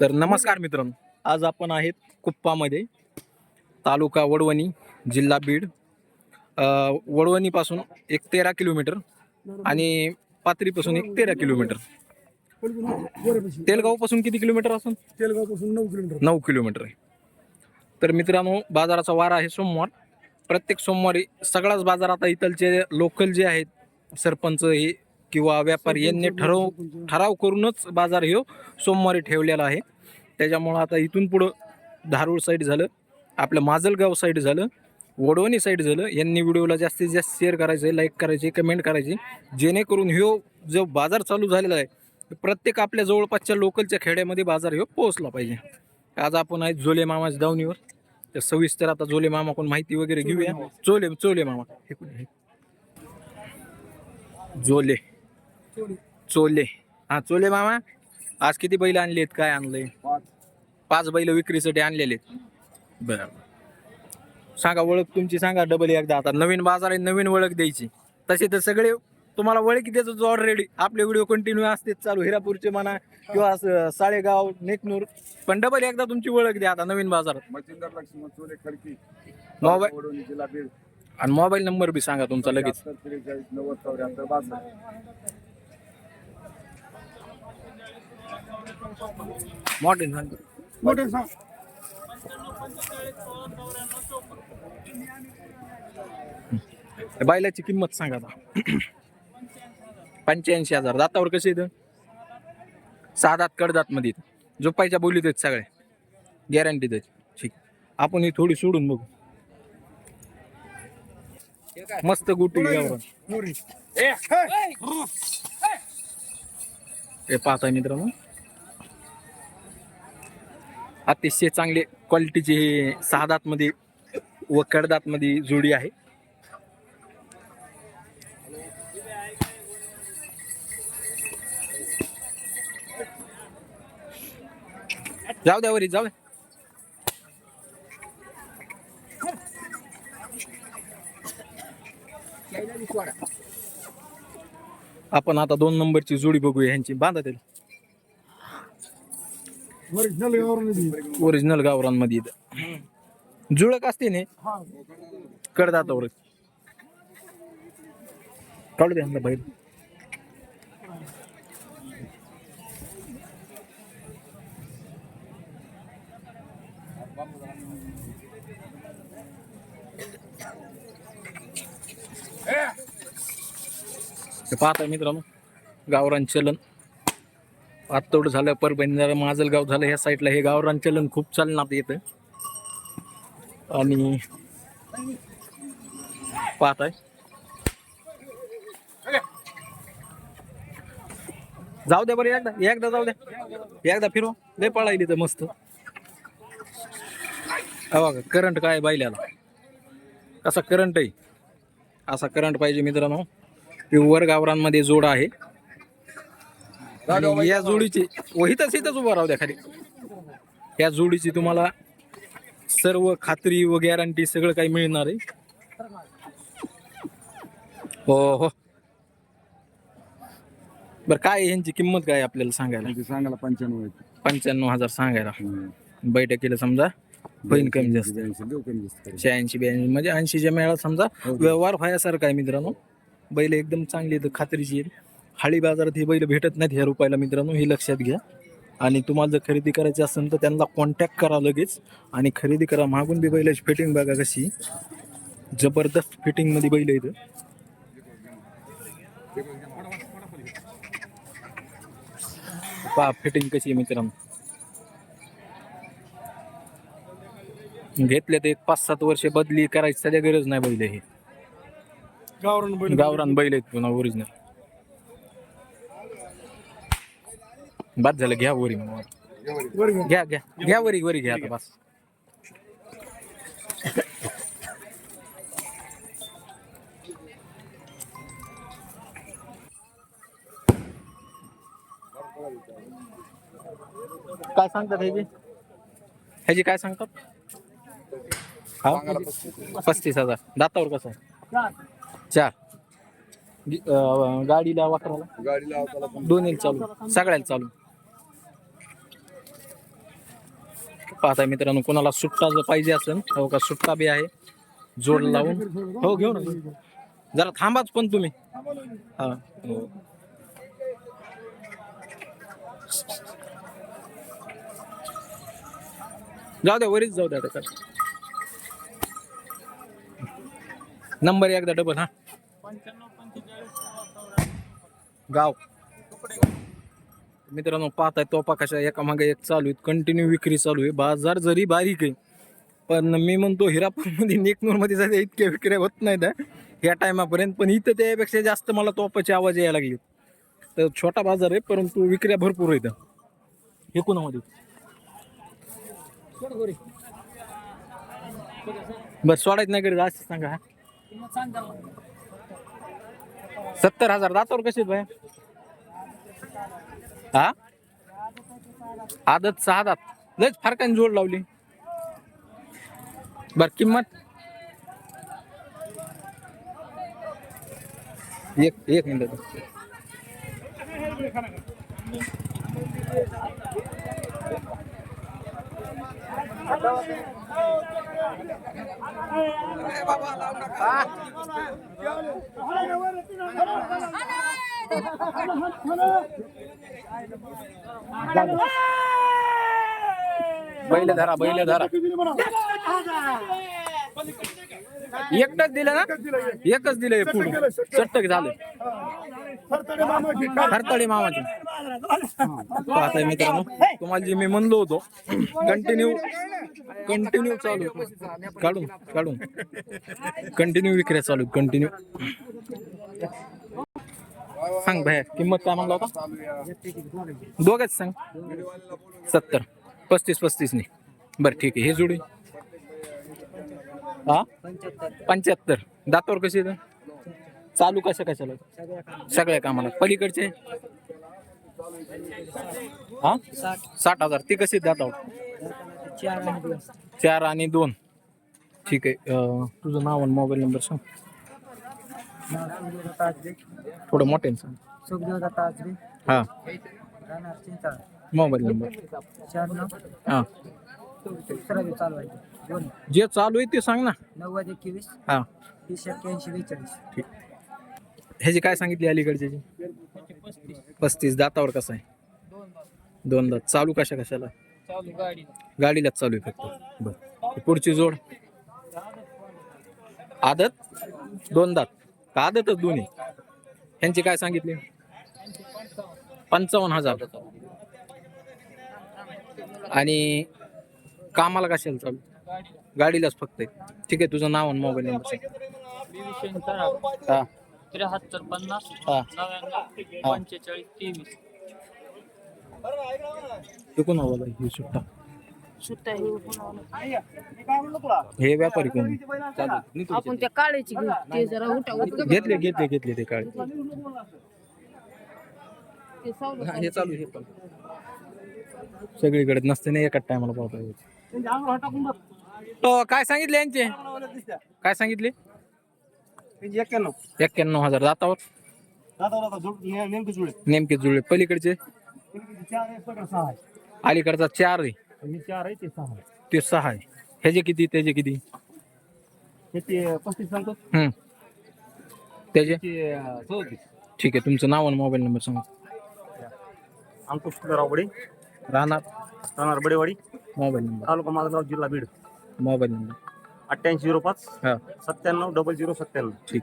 तर नमस्कार मित्रांनो. आज आपण आहेत कुप्पामध्ये तालुका वडवणी जिल्हा बीड. वडवणीपासून एक तेरा किलोमीटर आणि पाथरीपासून एक तेरा किलोमीटर. तेलगावपासून किती किलोमीटर असून? तेलगावपासून नऊ किलोमीटर. नऊ किलोमीटर आहे. तर मित्रांनो बाजाराचा वार आहे सोमवार. प्रत्येक सोमवारी सगळाच बाजार आता इथलचे लोकल जे आहेत सरपंच हे किंवा व्यापारी यांनी ठरव ठराव करूनच बाजार हे सोमवारी ठेवलेला आहे. त्याच्यामुळं आता इथून पुढं धारूर साईड झालं आपलं माजलगाव साईड झालं वडवणी साईड झालं. यांनी व्हिडिओला जास्तीत जास्त शेअर करायचे लाईक करायचे कमेंट करायचे. जेणेकरून ह्यो जो बाजार चालू झालेला आहे प्रत्येक आपल्या जवळपासच्या लोकलच्या खेड्यामध्ये बाजार ह्यो पोहोचला पाहिजे. आज आपण आहेत जोले मामाच्या दावणीवर. तर सविस्तर आता जोले मामा कोण माहिती वगैरे घेऊया. चोले चोले मामा. हे? जोले चोले. हा चोले मामा. आज किती बैल आणले आहेत काय आणलंय? पाच. बैल विक्रीसाठी आणलेले आहेत. बरं. सांगा ओळख तुमची सांगा डबल एकदा. आता नवीन बाजार आहे नवीन ओळख द्यायची. तसे तर सगळे तुम्हाला ओळख द्यायचं ऑलरेडी आपले व्हिडिओ कंटिन्यू असते चालू. हिरापूरचे म्हणा किंवा साळेगाव नेकनूर. पण डबल एकदा तुमची ओळख द्या आता नवीन बाजारात. मोबाईल आणि मोबाईल नंबर बी सांगा तुमचा लगेच. सांगा. मोठे सांग. बैलाची किंमत सांगा आता. पंच्याऐंशी हजार. दातावर कसे येतं सहा दात कडदात मध्ये झोपायच्या बोलीत आहेत सगळ्या गॅरंटी देत. ठीक. आपण ही थोडी सोडून बघू. मस्त गुटी हे मोरी हे पाहताय मित्रांनो. अतिशय चांगले क्वालिटीचे हे सहा दातमध्ये व कडदात मध्ये जोडी आहे. जाऊ द्या वरी जाऊ द्या. आपण आता दोन नंबरची जोडी बघूया ह्यांची. बांधा त्याला. ओरिजिनल गावरांमध्ये इथं जुळक असते ने? कडदातावर काढू द्या बाहेर. हे पाहताय मित्रांनो गावरान चलन. पातोड झालं परभणी झालं माजलगाव झालं ह्या साईडला हे गावरान चलन खूप चालनात येतं. आणि पाहताय. जाऊ द्या बरं एकदा एकदा जाऊ द्या एकदा फिरू लय पळायली तर मस्त. हा करंट काय बायल्याला? कसा करंट आहे? असा करंट पाहिजे मित्रांनो. प्युअर गावरांमध्ये जोड आहे आणि या जोडीची वहीतच इथंच उभा राहू द्या खाली या जोडीची तुम्हाला सर्व खात्री व गॅरंटी सगळं काही मिळणार आहे हो हो बर काय ह्यांची किंमत काय आपल्याला सांगायला सांगायला पंच्याण्णव. पंच्याण्णव हजार सांगायला हम्म. बैठकीला समजा होईन कमी जास्त. शहाऐंशी ब्याऐंशी म्हणजे ऐंशीच्या मेळा समजा हो. व्यवहार व्हायासारखा आहे मित्रांनो बैल एकदम चांगली आहेत खात्रीची हाळी बाजारात ही बैल भेटत नाहीत ह्या रुपयाला मित्रांनो हे लक्षात घ्या. आणि तुम्हाला जर खरेदी करायची असेल तर त्यांना कॉन्टॅक्ट करा लगेच. आणि खरेदी करा मागून बी बैलाची फिटिंग बघा कशी. जबरदस्त फिटिंगमध्ये बैल इथं पहा फिटिंग कशी आहे मित्रांनो. घेतल्या तर एक पाच सात वर्ष बदली करायची सध्या गरज नाही बैल हे. गावरान बैल गावरान बैल आहेत पुन्हा ओरिजिनल बाद झालं घ्या वरी मग. वर. घ्या. घ्या घ्या. वरी वरी घ्या आता बस. काय सांगतात ह्याची ह्याची काय सांगतात? हा? पस्तीस हजार. दातावर कसं आहे? चार. गी- अं, गाडीला वाकराला गाडीला अवताला पण. दोन्ही चालू. सगळ्याला चालू. पाहताय मित्रांनो कोणाला सुट्टा जर पाहिजे असेल हो का सुट्टा बी आहे. जोड लावून. हो घेऊ ना जरा थांबाच पण तुम्ही. हा. हो. जाऊ द्या वरीच जाऊ द्या. नंबर एकदा डबल हा. गाव. मित्रांनो पाहताय तोपा कशा एका मागे एक चालू आहेत कंटिन्यू विक्री चालू आहे. बाजार जरी बारीक आहे पण मी म्हणतो हिरापूरमध्ये नेकनूरमध्ये सध्या इतक्या विक्री होत नाहीत हा, या टायमापर्यंत. पण इथं त्यापेक्षा जास्त मला तोपाचे आवाज यायला लागले. तर छोटा बाजार आहे परंतु विक्र्या भरपूर आहेत. हे कोणामध्ये? बरं सोडायचं नाही करीत असं सांगा. सत्तर हजार. दातावर कसे भाई हा? आदत सहा दात. लयच फारकाने जोड लावली. बर किंमत? एक एक मिनिट. बैल धरा बैल धरा. एकटाच दिलं ना? एकच दिलं पुढे. चट्टक झालं. खरतडे मामाचे पाहताय मित्रांनो तुम्हाला जे मी म्हणलो होतो कंटिन्यू कंटिन्यू चालू. काढून काढून. कंटिन्यू विक्री चालू कंटिन्यू सांग भाई किंमत काय म्हणला होता? दोघच सांग. सत्तर पस्तीस पस्तीस ने. बरं ठीक आहे हे जोडी. हा? पंच्याहत्तर. दातावर कशी येतं चालू कशा कशाला सगळ्या कामाला. पलीकडचे? हा? साठ हजार. ती कशी दातावर चार आणि दोन. ठीक आहे. तुझं नाव आणि मोबाईल नंबर सांग. थोडं मोठे सांग. हा. Mobile number. हा. जे चालू आहे ते सांग ना. नव्वद एकवीस. हा. तीस एक्क्याऐंशी बेचाळीस. ठीक. ह्याची काय सांगितली अलीकडची पस्तीस. दातावर कसं आहे? दोन दात. चालू कशा कशाला? गाडीलाच चालू आहे फक्त. बर. पुढची जोड? आदत? दोन दात. का आदतच दोन्ही? ह्यांची काय सांगितली? पंचावन्न हजार. आणि कामाला कशाला चालू? गाडीलाच फक्त. ठीक आहे तुझं नाव आणि मोबाईल नंबर हा. त्र्याहत्तर पन्नास हा. नव्याण्णव पंचेचाळीस तेवीस. ते कोण हवा ही सुट्टा. हे व्यापारी कोण? आपण त्या काळ्याची घेऊ. ते जरा उठा उठ. घेतले घेतले घेतले ते काळे. ते सावलं हा, चालू हे पण. सगळीकडे नसते ना एकाच टायमाला पाहता हो काय सांगितले यांचे? काय सांगितले? एक्क्याण्णव. एक्क्याण्णव हजार. दातावर? नेमके जुळे. नेमके जुळे. पलीकडचे? चार आहे सगळं सहा आहे अलीकडचा चार आहे. हे चार आहे ते सहा आहे ते सहा आहे. ह्याचे किती त्याचे किती? हे ते पस्तीस सांगतो. हम्म. त्याचे ते चौतीस. ठीक आहे तुमचं नाव आणि मोबाईल नंबर सांगा. अंकुश सुधाराव बडे राहणार. राहणार बडेवाडी. Mobile number. तालुका माधवगाव जिल्हा बीड. Mobile number. अठ्ठ्याऐंशी झिरो पाच हा. सत्त्याण्णव डबल झिरो सत्त्याण्णव. ठीक.